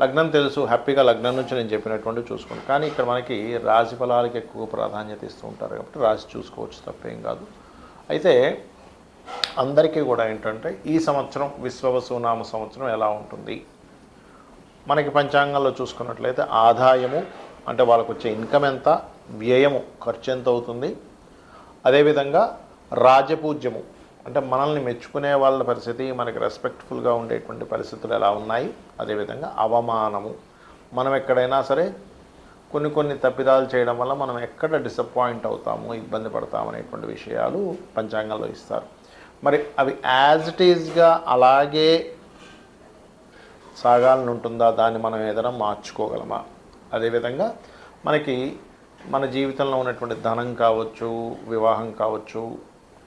లగ్నం తెలుసు హ్యాపీగా లగ్నం నుంచి నేను చెప్పినటువంటి చూసుకోండి కానీ ఇక్కడ మనకి రాశి ఫలాలకి ఎక్కువ ప్రాధాన్యత ఇస్తూ ఉంటారు కాబట్టి రాశి చూసుకోవచ్చు తప్పేం కాదు. అయితే అందరికీ కూడా ఏంటంటే ఈ సంవత్సరం విశ్వవసునామ సంవత్సరం ఎలా ఉంటుంది? మనకి పంచాంగంలో చూసుకున్నట్లయితే ఆదాయము అంటే వాళ్ళకు వచ్చే ఇన్కమ్ ఎంత? వ్యయము ఖర్చు ఎంత అవుతుంది? అదేవిధంగా రాజపూజ్యము అంటే మనల్ని మెచ్చుకునే వాళ్ళ పరిస్థితి మనకి రెస్పెక్ట్ఫుల్గా ఉండేటువంటి పరిస్థితులు ఎలా ఉన్నాయి? అదేవిధంగా అవమానము. మనం ఎక్కడైనా సరే కొన్ని కొన్ని తప్పిదాలు చేయడం వల్ల మనం ఎక్కడ డిసప్పాయింట్ అవుతాము ఇబ్బంది పడతామనేటువంటి విషయాలు పంచాంగంలో ఇస్తారు. మరి అవి యాజ్ ఇట్ ఈజ్గా అలాగే సాగాలని ఉంటుందా దాన్ని మనం ఏదైనా మార్చుకోగలమా? అదేవిధంగా మనకి మన జీవితంలో ఉన్నటువంటి ధనం కావచ్చు వివాహం కావచ్చు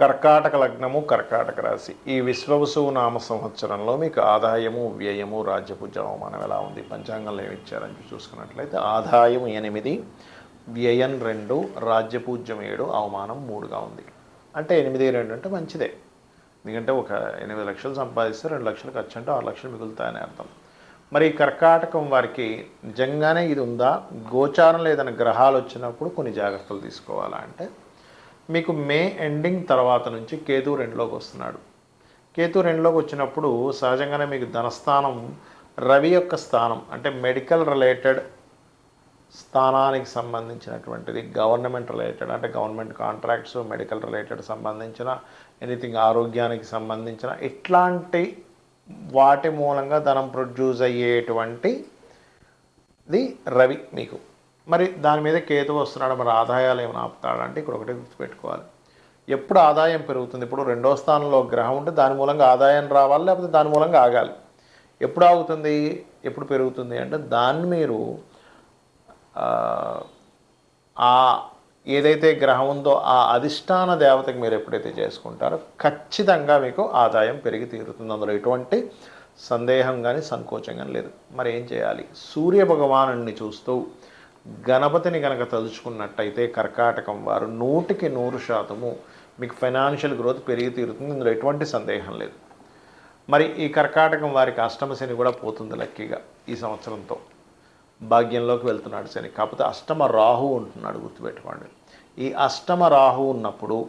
కర్కాటక లగ్నము కర్కాటక రాశి. ఈ విశ్వవసువు నామ సంవత్సరంలో మీకు ఆదాయము వ్యయము రాజ్యపూజ అవమానం ఎలా ఉంది? పంచాంగంలో ఏమి ఇచ్చారని చూసుకున్నట్లయితే ఆదాయం ఎనిమిది వ్యయం రెండు రాజ్యపూజ్యం ఏడు అవమానం మూడుగా ఉంది. అంటే ఎనిమిది రెండు అంటే మంచిదే. ఎందుకంటే ఒక ఎనిమిది లక్షలు సంపాదిస్తే రెండు లక్షలు ఖర్చు అంటే ఆరు లక్షలు మిగులుతాయని అర్థం. మరి కర్కాటకం వారికి నిజంగానే ఇది ఉందా? గోచారం లేదన్న గ్రహాలు వచ్చినప్పుడు కొన్ని జాగ్రత్తలు తీసుకోవాలా అంటే మీకు మే ఎండింగ్ తర్వాత నుంచి కేతు రెండులోకి వస్తున్నాడు. కేతు రెండులోకి వచ్చినప్పుడు సహజంగానే మీకు ధనస్థానం రవి యొక్క స్థానం అంటే మెడికల్ రిలేటెడ్ స్థానానికి సంబంధించినటువంటిది గవర్నమెంట్ రిలేటెడ్ అంటే గవర్నమెంట్ కాంట్రాక్ట్స్ మెడికల్ రిలేటెడ్ సంబంధించిన ఎనీథింగ్ ఆరోగ్యానికి సంబంధించిన ఇట్లాంటి వాటి మూలంగా ధనం ప్రొడ్యూస్ అయ్యేటువంటి ది రవి మీకు. మరి దాని మీద కేతు వస్తున్నాడు మరి ఆదాయాలు ఏమైనా ఆపుతాడంటే ఇక్కడ ఒకటి గుర్తుపెట్టుకోవాలి. ఎప్పుడు ఆదాయం పెరుగుతుంది? ఇప్పుడు రెండో స్థానంలో గ్రహం ఉంటే దాని మూలంగా ఆదాయం రావాలి లేకపోతే దాని మూలంగా ఆగాలి. ఎప్పుడు ఆగుతుంది? ఎప్పుడు పెరుగుతుంది? అంటే దాన్ని మీరు ఆ ఏదైతే గ్రహం ఉందో ఆ అధిష్టాన దేవతకి మీరు ఎప్పుడైతే చేసుకుంటారో ఖచ్చితంగా మీకు ఆదాయం పెరిగి తీరుతుంది. అందులో ఎటువంటి సందేహం కానీ సంకోచం కానీ లేదు. మరి ఏం చేయాలి? సూర్య భగవాను చూస్తూ గణపతిని కనుక తలుచుకున్నట్టయితే కర్కాటకం వారు నూటికి నూరు శాతము మీకు ఫైనాన్షియల్ గ్రోత్ పెరిగి తీరుతుంది. ఇందులో ఎటువంటి సందేహం లేదు. మరి ఈ కర్కాటకం వారికి అష్టమ శని కూడా పోతుంది లక్కీగా ఈ సంవత్సరంతో. భాగ్యంలోకి వెళ్తున్నాడు శని. కాకపోతే అష్టమ రాహు ఉంటున్నాడు గుర్తుపెట్టుకోండి. ఈ అష్టమ రాహు ఉన్నప్పుడు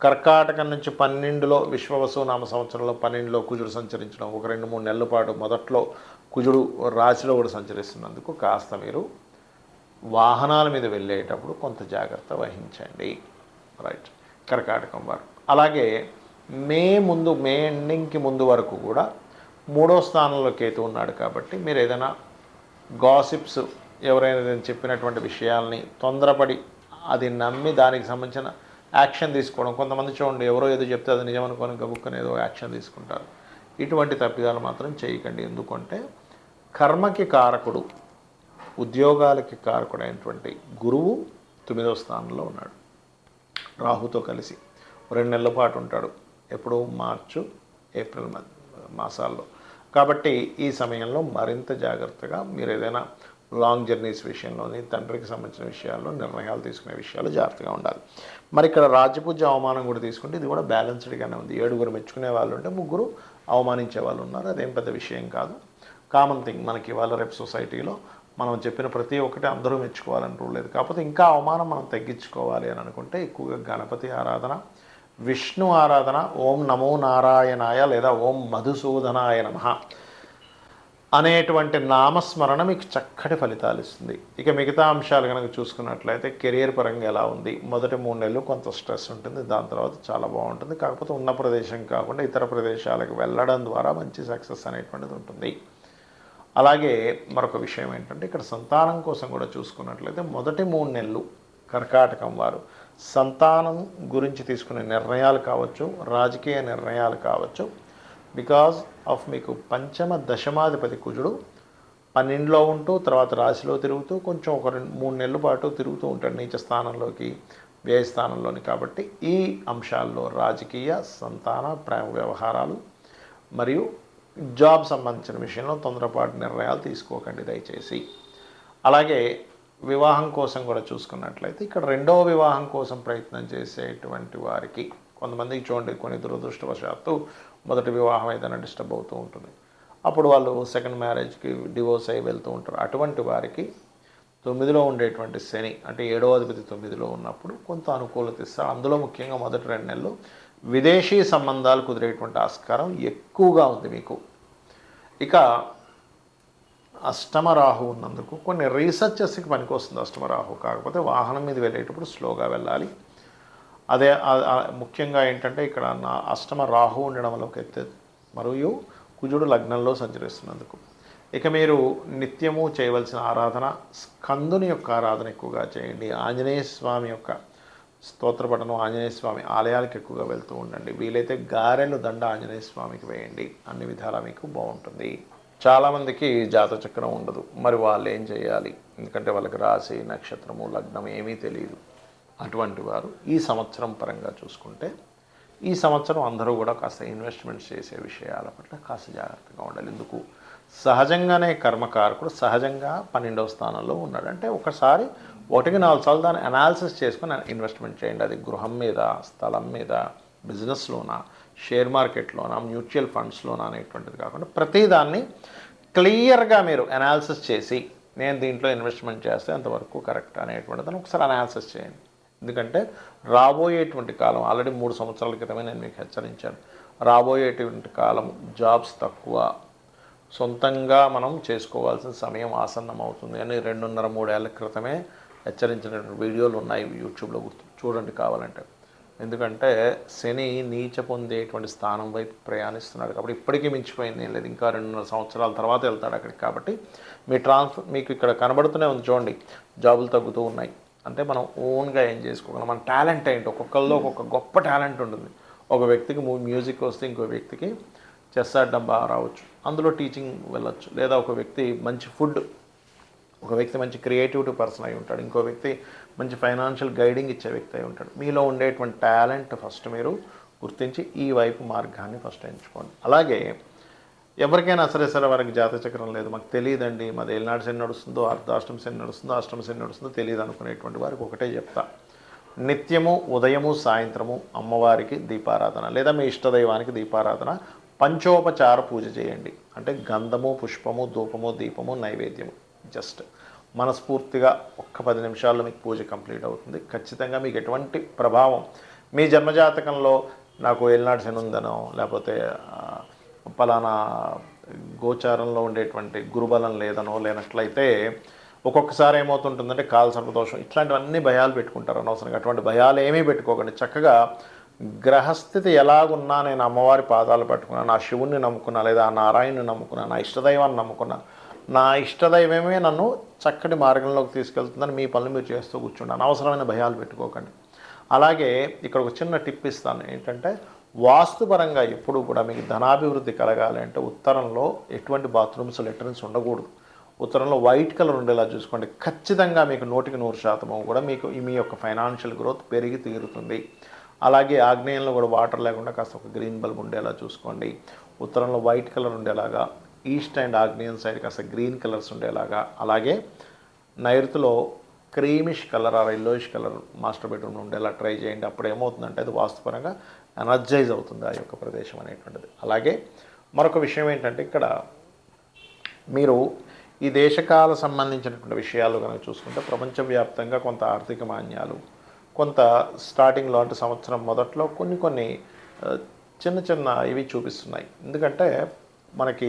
కర్కాటకం నుంచి పన్నెండులో విశ్వవసునామ సంవత్సరంలో పన్నెండులో కుజుడు సంచరించడం ఒక రెండు మూడు నెలల పాటు మొదట్లో కుజుడు రాశిలో కూడా సంచరిస్తున్నందుకు కాస్త మీరు వాహనాల మీద వెళ్ళేటప్పుడు కొంత జాగ్రత్త వహించండి. రైట్ కర్కాటకం వారు. అలాగే మే ముందు మే ఎండింగ్కి ముందు వరకు కూడా మూడో స్థానంలో కేతు ఉన్నాడు కాబట్టి మీరు ఏదైనా గాసిప్స్ ఎవరైనా చెప్పినటువంటి విషయాల్ని తొందరపడి అది నమ్మి దానికి సంబంధించిన యాక్షన్ తీసుకోవడం. కొంతమంది చూడండి ఎవరో ఏదో చెప్తే అది నిజం అనుకొని గబుక్కని ఏదో యాక్షన్ తీసుకుంటారు. ఇటువంటి తప్పిదాలు మాత్రం చేయకండి. ఎందుకంటే కర్మకి కారకుడు ఉద్యోగాలకి కారకుడైనటువంటి గురువు తొమ్మిదవ స్థానంలో ఉన్నాడు. రాహుతో కలిసి రెండు నెలల పాటు ఉంటాడు. ఎప్పుడు మార్చు ఏప్రిల్ మాసాల్లో. కాబట్టి ఈ సమయంలో మరింత జాగ్రత్తగా మీరు ఏదైనా లాంగ్ జర్నీస్ విషయంలోని తండ్రికి సంబంధించిన విషయాల్లో నిర్ణయాలు తీసుకునే విషయాలు జాగ్రత్తగా ఉండాలి. మరి ఇక్కడ రాజపూజ అవమానం కూడా తీసుకుంటే ఇది కూడా బ్యాలెన్స్డ్గానే ఉంది. ఏడుగురు మెచ్చుకునే వాళ్ళు ఉంటే ముగ్గురు అవమానించే వాళ్ళు ఉన్నారు. అదేం పెద్ద విషయం కాదు. కామన్ థింగ్ మనకి ఇవాళ రేపు సొసైటీలో మనం చెప్పిన ప్రతి ఒక్కటి అందరూ మెచ్చుకోవాలని రూల్ లేదు. కాకపోతే ఇంకా అవమానం మనం తగ్గించుకోవాలి అని అనుకుంటే ఎక్కువగా గణపతి ఆరాధన విష్ణు ఆరాధన ఓం నమో నారాయణాయ లేదా ఓం మధుసూదనాయ నమః అనేటువంటి నామస్మరణ మీకు చక్కటి ఫలితాలు ఇస్తుంది. ఇక మిగతా అంశాలు కనుక చూసుకున్నట్లయితే కెరియర్ పరంగా ఎలా ఉంది? మొదటి మూడు నెలలు కొంత స్ట్రెస్ ఉంటుంది. దాని తర్వాత చాలా బాగుంటుంది. కాకపోతే ఉన్న ప్రదేశం కాకుండా ఇతర ప్రదేశాలకు వెళ్ళడం ద్వారా మంచి సక్సెస్ అనేటువంటిది ఉంటుంది. అలాగే మరొక విషయం ఏంటంటే ఇక్కడ సంతానం కోసం కూడా చూసుకున్నట్లయితే మొదటి మూడు నెలలు కర్కాటకం వారు సంతానం గురించి తీసుకునే నిర్ణయాలు కావచ్చు రాజకీయ నిర్ణయాలు కావచ్చు. బికాజ్ ఆఫ్ మీకు పంచమ దశమాధిపతి కుజుడు పన్నెండులో ఉంటూ తర్వాత రాశిలో తిరుగుతూ కొంచెం ఒక రెండు మూడు నెలల పాటు తిరుగుతూ ఉంటాడు నీచ స్థానంలోకి వ్యయ స్థానంలోని కాబట్టి ఈ అంశాల్లో రాజకీయ సంతాన ప్రేమ వ్యవహారాలు మరియు జాబ్ సంబంధించిన విషయంలో తొందరపాటు నిర్ణయాలు తీసుకోకండి దయచేసి. అలాగే వివాహం కోసం కూడా చూసుకున్నట్లయితే ఇక్కడ రెండవ వివాహం కోసం ప్రయత్నం చేసేటువంటి వారికి కొంతమందికి చూడండి కొన్ని దురదృష్టవశాత్తు మొదటి వివాహం ఏదైనా డిస్టర్బ్ అవుతూ ఉంటుంది. అప్పుడు వాళ్ళు సెకండ్ మ్యారేజ్కి డివోర్స్ అయ్యి వెళ్తూ ఉంటారు. అటువంటి వారికి తొమ్మిదిలో ఉండేటువంటి శని అంటే ఏడవ అధిపతి తొమ్మిదిలో ఉన్నప్పుడు కొంత అనుకూలత ఇస్తారు. అందులో ముఖ్యంగా మొదటి రెండు నెలలు విదేశీ సంబంధాలు కుదిరేటువంటి ఆస్కారం ఎక్కువగా ఉంది మీకు. ఇక అష్టమ రాహు ఉన్నందుకు కొన్ని రీసెర్చెస్కి పనికొస్తుంది అష్టమ రాహు కాకపోతే వాహనం మీద వెళ్ళేటప్పుడు స్లోగా వెళ్ళాలి. అదే ముఖ్యంగా ఏంటంటే ఇక్కడ నా అష్టమ రాహు ఉండడం వల్ల ఒక ఎత్తు మరియు కుజుడు లగ్నంలో సంచరిస్తున్నందుకు. ఇక మీరు నిత్యము చేయవలసిన ఆరాధన స్కందుని యొక్క ఆరాధన ఎక్కువగా చేయండి. ఆంజనేయ స్వామి యొక్క స్తోత్రపఠనం ఆంజనేయ స్వామి ఆలయాలకు ఎక్కువగా వెళ్తూ ఉండండి. వీలైతే గారెలు దండ ఆంజనేయ స్వామికి వేయండి. అన్ని విధాలా మీకు బాగుంటుంది. చాలామందికి జాతచక్రం ఉండదు. మరి వాళ్ళు ఏం చేయాలి? ఎందుకంటే వాళ్ళకి రాశి నక్షత్రము లగ్నం ఏమీ తెలియదు అటువంటి వారు ఈ సంవత్సరం పరంగా చూసుకుంటే ఈ సంవత్సరం అందరూ కూడా కాస్త ఇన్వెస్ట్మెంట్స్ చేసే విషయాల పట్ల కాస్త జాగ్రత్తగా ఉండాలి. ఎందుకు? సహజంగానే కర్మకారకుడు సహజంగా పన్నెండవ స్థానంలో ఉన్నాడు. అంటే ఒకసారి ఒకటికి నాలుగు సార్లు దాన్ని అనాలిసిస్ చేసుకుని ఇన్వెస్ట్మెంట్ చేయండి. అది గృహం మీద స్థలం మీద బిజినెస్లోనా షేర్ మార్కెట్లోనా మ్యూచువల్ ఫండ్స్లోనా అనేటువంటిది కాకుండా ప్రతిదాన్ని క్లియర్గా మీరు అనాలిసిస్ చేసి నేను దీంట్లో ఇన్వెస్ట్మెంట్ చేస్తే అంతవరకు కరెక్ట్ అనేటువంటిది ఒకసారి అనాలిసిస్ చేయండి. ఎందుకంటే రాబోయేటువంటి కాలం ఆల్రెడీ మూడు సంవత్సరాల క్రితమే నేను మీకు హెచ్చరించాను. రాబోయేటువంటి కాలం జాబ్స్ తక్కువ. సొంతంగా మనం చేసుకోవాల్సిన సమయం ఆసన్నం అవుతుంది అని రెండున్నర మూడేళ్ళ క్రితమే హెచ్చరించినటువంటి వీడియోలు ఉన్నాయి యూట్యూబ్లో గుర్తు చూడండి కావాలంటే. ఎందుకంటే శని నీచ పొందేటువంటి స్థానం వైపు ప్రయాణిస్తున్నాడు కాబట్టి ఇప్పటికీ మించిపోయింది ఏం లేదు. ఇంకా రెండున్నర సంవత్సరాల తర్వాత వెళ్తాడు అక్కడికి కాబట్టి మీ ట్రాన్స్ఫర్ మీకు ఇక్కడ కనబడుతూనే ఉంది చూడండి. జాబులు తగ్గుతూ ఉన్నాయి. అంటే మనం ఓన్గా ఏం చేసుకోగలం? మన టాలెంట్ ఏంటి? ఒక్కొక్కరిలో ఒక్కొక్క గొప్ప టాలెంట్ ఉంటుంది. ఒక వ్యక్తికి మ్యూజిక్ వస్తే ఇంకో వ్యక్తికి చెస్ ఆడడం బాగా రావచ్చు. అందులో టీచింగ్ వెళ్ళొచ్చు. లేదా ఒక వ్యక్తి మంచి ఫుడ్ ఒక వ్యక్తి మంచి క్రియేటివిటీ పర్సన్ అయి ఉంటాడు. ఇంకో వ్యక్తి మంచి ఫైనాన్షియల్ గైడింగ్ ఇచ్చే వ్యక్తి అయి ఉంటాడు. మీలో ఉండేటువంటి టాలెంట్ ఫస్ట్ మీరు గుర్తించి ఈ వైపు మార్గాన్ని ఫస్ట్ ఎంచుకోండి. అలాగే ఎవరికైనా సరే సరే వారికి జాతక చక్రం లేదు. మాకు తెలియదండి. మాది ఏలినాడు శని నడుస్తుందో అర్ధాష్టమ శని నడుస్తుందో అష్టమ శని నడుస్తుందో తెలియదు అనుకునేటువంటి వారికి ఒకటే చెప్తా. నిత్యము ఉదయము సాయంత్రము అమ్మవారికి దీపారాధన లేదా మీ ఇష్టదైవానికి దీపారాధన. పంచోపచార పూజ చేయండి. అంటే గంధము పుష్పము ధూపము దీపము నైవేద్యము. జస్ట్ మనస్ఫూర్తిగా ఒక్క పది నిమిషాల్లో మీకు పూజ కంప్లీట్ అవుతుంది. ఖచ్చితంగా మీకు ఎటువంటి ప్రభావం మీ జన్మజాతకంలో నాకు ఏలినాడు శని ఉందనో లేకపోతే పలానా గోచారంలో ఉండేటువంటి గురుబలం లేదనో లేనట్లయితే ఒక్కొక్కసారి ఏమవుతుంటుందంటే కాల సర్పదోషం ఇట్లాంటివన్నీ భయాలు పెట్టుకుంటారు అనవసరంగా. అటువంటి భయాలు ఏమీ పెట్టుకోకండి. చక్కగా గ్రహస్థితి ఎలాగున్నా నేను అమ్మవారి పాదాలు పట్టుకున్నా నా శివుణ్ణి నమ్ముకున్నా లేదా ఆ నారాయణుని నమ్ముకున్నా నా ఇష్టదైవాన్ని నమ్ముకున్నా నా ఇష్టదైవమే నన్ను చక్కటి మార్గంలోకి తీసుకెళ్తుందని మీ పనులు మీరు చేస్తూ కూర్చుండి అనవసరమైన భయాలు పెట్టుకోకండి. అలాగే ఇక్కడ ఒక చిన్న టిప్ ఇస్తాను. ఏంటంటే వాస్తుపరంగా ఎప్పుడు కూడా మీకు ధనాభివృద్ధి కలగాలి అంటే ఉత్తరంలో ఎటువంటి బాత్రూమ్స్ లెటర్న్స్ ఉండకూడదు. ఉత్తరంలో వైట్ కలర్ ఉండేలా చూసుకోండి. ఖచ్చితంగా మీకు నూటికి నూరు శాతము కూడా మీకు మీ యొక్క ఫైనాన్షియల్ గ్రోత్ పెరిగి తీరుతుంది. అలాగే ఆగ్నేయంలో కూడా వాటర్ లేకుండా కాస్త ఒక గ్రీన్ బల్బ్ ఉండేలా చూసుకోండి. ఉత్తరంలో వైట్ కలర్ ఉండేలాగా ఈస్ట్ అండ్ ఆగ్నేయన్ సైడ్ కాస్త గ్రీన్ కలర్స్ ఉండేలాగా. అలాగే నైరుతిలో creamish colour or yellowish colour master bedroom ఉండేలా ట్రై చేయండి. అప్పుడు ఏమవుతుందంటే అది వాస్తుపరంగా ఎనర్జైజ్ అవుతుంది ఆ యొక్క ప్రదేశం అనేటువంటిది. అలాగే మరొక విషయం ఏంటంటే ఇక్కడ మీరు ఈ దేశకాల సంబంధించినటువంటి విషయాలు కనుక చూసుకుంటే ప్రపంచవ్యాప్తంగా కొంత ఆర్థిక మాన్యాలు కొంత స్టార్టింగ్లో అంటే సంవత్సరం మొదట్లో కొన్ని కొన్ని చిన్న చిన్న ఇవి చూపిస్తున్నాయి. ఎందుకంటే మనకి